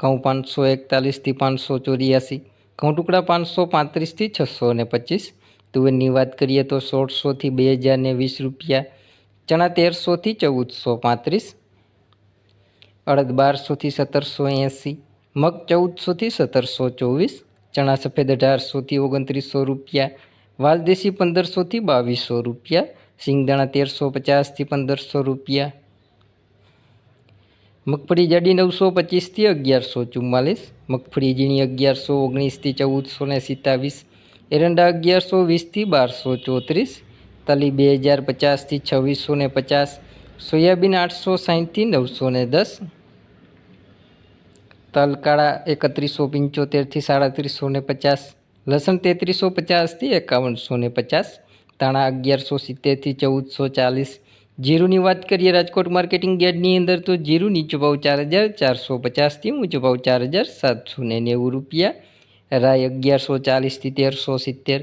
ઘઉં પાંચસો એકતાલીસથી પાંચસો ચોર્યાસી, ઘઉં ટુકડા પાંચસો પાંત્રીસથી છસો ને પચીસ, તુવેરની વાત કરીએ તો સોળસોથી બે હજાર ને વીસ રૂપિયા, ચણા તેરસોથી ચૌદસો પાંત્રીસ, અડદ બારસોથી સત્તરસો એંસી, મગ ચૌદસોથી સત્તરસો ચોવીસ, ચણા સફેદ અઢારસોથી ઓગણત્રીસો રૂપિયા, વાલદેશી પંદરસોથી બાવીસો રૂપિયા, સિંગદાણા તેરસો પચાસથી પંદરસો રૂપિયા મગફળી જાડી નવસો પચીસથી અગિયારસો ચુમ્માલીસ, મગફળી ઝીણી અગિયારસો ઓગણીસથી ચૌદસો ને સિત્તાવીસ, એરંડા અગિયારસો વીસથી બારસો ચોત્રીસ, તલી બે હજાર પચાસથી છવ્વીસો ને પચાસ, સોયાબીન આઠસો સાહીઠથી નવસો ને દસ, તલકાળા એકત્રીસો પંચોતેરથી સાડત્રીસો ને પચાસ, લસણ તેત્રીસો પચાસથી એકાવનસો ને પચાસ તાણા અગિયારસો સિત્તેરથી ચૌદસો ચાલીસ જીરુની વાત કરીએ રાજકોટ માર્કેટિંગ યાર્ડની અંદર, તો જીરું નીચો ભાવ ચાર હજાર ચારસો પચાસથી ઊંચો ભાવ ચાર હજાર સાતસો ને નેવું રૂપિયા, રાય અગિયારસો ચાલીસથી તેરસો સિત્તેર,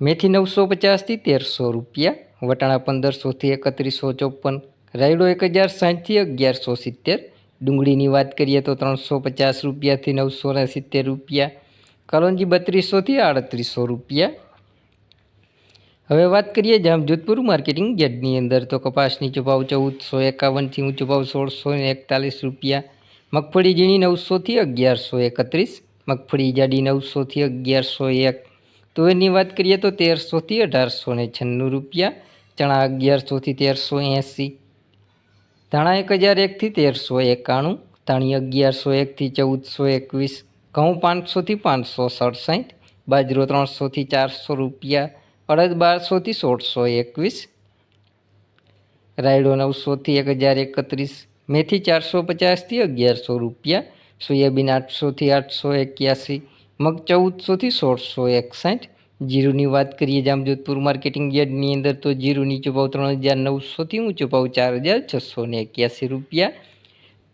મેથી નવસો પચાસથી તેરસો રૂપિયા, વટાણા પંદરસોથી એકત્રીસો ચોપન, રાયડો એક હજાર સાઠથી અગિયારસો સિત્તેર, ડુંગળીની વાત કરીએ તો ત્રણસો પચાસ રૂપિયાથી નવસો ને સિત્તેર રૂપિયા, કલોંજી બત્રીસોથી આડત્રીસો રૂપિયા હવે વાત કરીએ જામજોધપુર માર્કેટિંગ યાર્ડની અંદર તો કપાસની ચુભાવ ચૌદસો એકાવનથી ઊંચો ભાવ સોળસો એકતાલીસ રૂપિયા. મગફળી ઝીણી નવસોથી અગિયારસો એકત્રીસ. મગફળી જાડી નવસોથી અગિયારસો એક. તો એની વાત કરીએ તો તેરસોથી અઢારસો ને છન્નું રૂપિયા. ચણા અગિયારસોથી તેરસો એંસી. ધાણા એક હજાર એકથી તેરસો એકાણું. ધાણી અગિયારસો એકથી ચૌદસો એકવીસ. ઘઉં પાંચસોથી પાંચસો સડસઠ. બાજરો ત્રણસોથી ચારસો રૂપિયા. અડદ બારસોથી સોળસો એકવીસ, રાયડો નવસોથી એક હજાર એકત્રીસ, મેથી ચારસો પચાસથી અગિયારસો રૂપિયા, સોયાબીન આઠસોથી આઠસો એક્યાસી, મગ ચૌદસોથી સોળસો એકસાઠ. જીરુની વાત કરીએ જામજોધપુર માર્કેટિંગ યાર્ડની અંદર તો જીરું નીચો ત્રણ હજાર નવસોથી ઊંચો ભાવ ચાર હજાર છસો ને એક્યાસી રૂપિયા.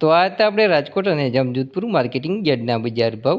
તો આ હતા આપણે રાજકોટ અને જામજોધપુર માર્કેટિંગ યાર્ડના બજાર ભાવ.